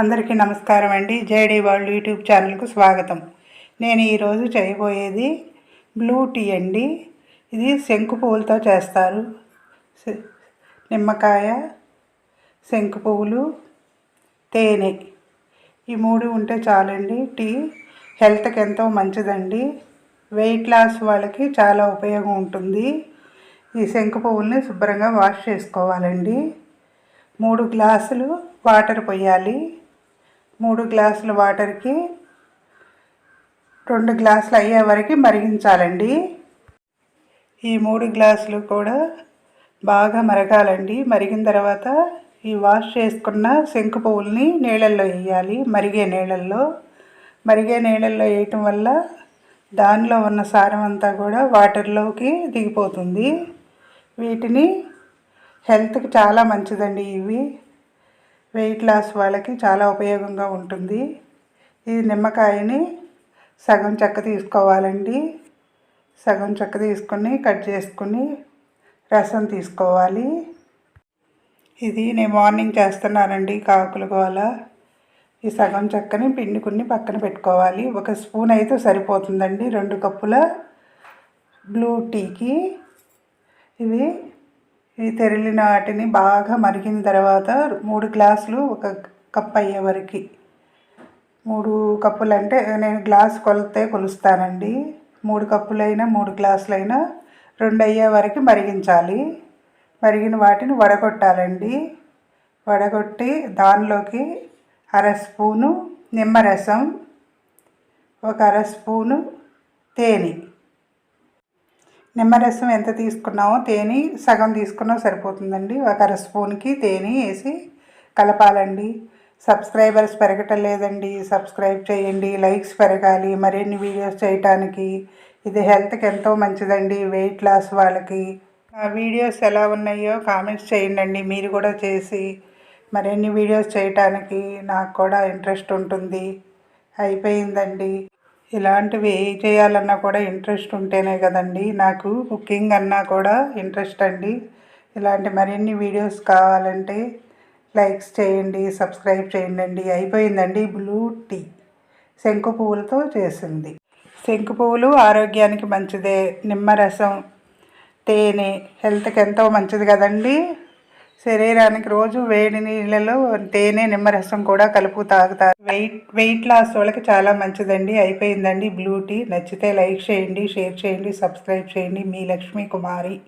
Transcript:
అందరికీ నమస్కారం అండి. జేడీ వరల్డ్ యూట్యూబ్ ఛానల్కు స్వాగతం. నేను ఈరోజు చేయబోయేది బ్లూ టీ అండి. ఇది శంకు పువ్వులతో చేస్తారు. నిమ్మకాయ శంకు పువ్వులు తేనె. ఈ మూడు ఉంటే చాలండి. టీ హెల్త్కి ఎంతో మంచిదండి. వెయిట్ లాస్ వాళ్ళకి చాలా ఉపయోగం ఉంటుంది. ఈ శంకు పువ్వుల్ని శుభ్రంగా వాష్ చేసుకోవాలండి. మూడు గ్లాసులు వాటర్ పోయాలి. మూడు గ్లాసుల వాటర్కి రెండు గ్లాసులు అయ్యే వరకు మరిగించాలండి. ఈ మూడు గ్లాసులు కూడా బాగా మరగాలండి. మరిగిన తర్వాత ఈ వాష్ చేసుకున్న శంకు పువ్వుల్ని నీళ్ళల్లో వేయాలి మరిగే నీళ్ళల్లో. మరిగే నీళ్ళల్లో వేయటం వల్ల దానిలో ఉన్న సారం అంతా కూడా వాటర్లోకి దిగిపోతుంది. వీటిని హెల్త్కి చాలా మంచిదండి ఇవి. వెయిట్ లాస్ వాళ్ళకి చాలా ఉపయోగంగా ఉంటుంది. ఈ నిమ్మకాయని సగం చెక్క తీసుకోవాలండి. సగం చెక్క తీసుకొని కట్ చేసుకుని రసం తీసుకోవాలి. ఇది నేను మార్నింగ్ చేస్తున్నానండి కాకుల గోల. ఈ సగం చెక్కని పిండుకుని పక్కన పెట్టుకోవాలి. ఒక స్పూన్ అయితే సరిపోతుందండి. రెండు కప్పుల బ్లూ టీకి. ఇవి ఈ తెరిలిన వాటిని బాగా మరిగిన తర్వాత మూడు గ్లాసులు ఒక కప్ అయ్యే వరకు. మూడు కప్పులు అంటే నేను గ్లాస్ కొలితే కొలుస్తానండి. మూడు కప్పులైనా మూడు గ్లాసులైనా రెండు అయ్యే వరకు మరిగించాలి. మరిగిన వాటిని వడగొట్టాలండి. వడగొట్టి దానిలోకి అర స్పూను నిమ్మరసం ఒక అర స్పూను తేనె. నిమ్మరసం ఎంత తీసుకున్నామో తేనె సగం తీసుకున్నా సరిపోతుందండి. ఒక అర స్పూన్కి తేనె వేసి కలపాలండి. సబ్స్క్రైబర్స్ పెరగటం లేదండి. సబ్స్క్రైబ్ చేయండి. లైక్స్ పెరగాలి. మరిన్ని వీడియోస్ చేయటానికి ఇది హెల్త్కి ఎంతో మంచిదండి. వెయిట్ లాస్ వాళ్ళకి. ఆ వీడియోస్ ఎలా ఉన్నాయో కామెంట్స్ చేయండి మీరు కూడా చేసి మరిన్ని వీడియోస్ చేయటానికి నాకు కూడా ఇంట్రెస్ట్ ఉంటుంది. అయిపోయిందండి. ఇలాంటివి ఏ చేయాలన్నా కూడా ఇంట్రెస్ట్ ఉంటేనే కదండి. నాకు కుకింగ్ అన్నా కూడా ఇంట్రెస్ట్ అండి. ఇలాంటి మరిన్ని వీడియోస్ కావాలంటే లైక్స్ చేయండి సబ్స్క్రైబ్ చేయండి అయిపోయిందండి బ్లూ టీ. శంకు పువ్వులతో చేసింది. శంకు పువ్వులు ఆరోగ్యానికి మంచిదే. నిమ్మరసం తేనె హెల్త్కి ఎంతో మంచిది కదండి. శరీరానికి రోజు వేడి నీళ్ళలో తేనె నిమ్మరసం కూడా కలుపు తాగుతారు. వెయిట్ వెయిట్ లాస్ వాళ్ళకి చాలా మంచిదండి. అయిపోయిందండి. బ్లూ టీ నచ్చితే లైక్ చేయండి షేర్ చేయండి సబ్స్క్రైబ్ చేయండి. మీ లక్ష్మీ కుమారి.